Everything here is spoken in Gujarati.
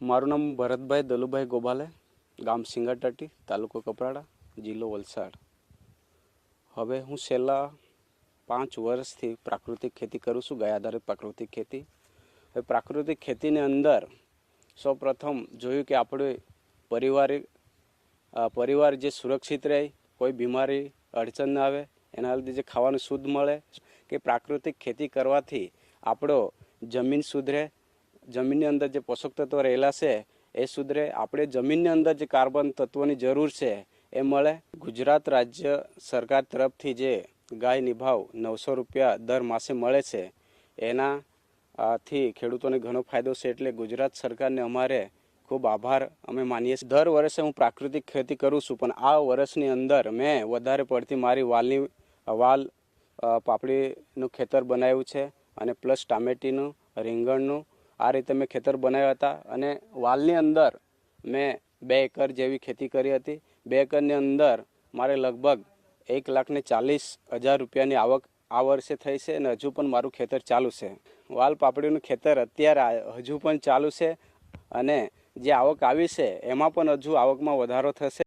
મારું નામ ભરતભાઈ દલુભાઈ ગોભાલે, ગામ સિંગાટાટી, તાલુકો કપરાડા, જિલ્લો વલસાડ. હવે હું છેલ્લા પાંચ વર્ષથી પ્રાકૃતિક ખેતી કરું છું, ગાય આધારિત પ્રાકૃતિક ખેતી. હવે પ્રાકૃતિક ખેતીની અંદર સૌપ્રથમ જોયું કે આપણે પરિવારિક પરિવાર જે સુરક્ષિત રહે, કોઈ બીમારી, અડચણ ના આવે, એના લીધે જે ખાવાનું શુદ્ધ મળે, કે પ્રાકૃતિક ખેતી કરવાથી આપણો જમીન સુધરે જમીનની અંદર જે પોષક તત્વો રહેલા છે, એ સુધરે આપણે જમીનની અંદર જે કાર્બન તત્વોની જરૂર છે, એ મળે. ગુજરાત રાજ્ય સરકાર તરફથી જે ગાય નિભાવ નવસો રૂપિયા દર માસે મળે છે, એના થી ખેડૂતોને ઘણો ફાયદો છે એટલે ગુજરાત સરકારને અમારે ખૂબ આભાર. અમે માનીએ છીએ. દર વર્ષે હું પ્રાકૃતિક ખેતી કરું છું, પણ આ વર્ષની અંદર મેં વધારે પડતી મારી વાલની, વાલ પાપડીનું ખેતર બનાવ્યું છે અને પ્લસ ટામેટીનું, રીંગણનું આ રીતે મેં ખેતર બનાવ્યા હતા અને વાલની અંદર મેં બે એકર જેવી ખેતી કરી હતી. બે એકરની અંદર મારે લગભગ એક લાખને ચાલીસ હજાર રૂપિયાની આવક આ વર્ષે થઈ છે અને હજુ પણ મારું ખેતર ચાલુ છે. વાલ પાપડીનું ખેતર અત્યારે હજુ પણ ચાલુ છે અને જે આવક આવી છે એમાં પણ હજુ આવકમાં વધારો થશે.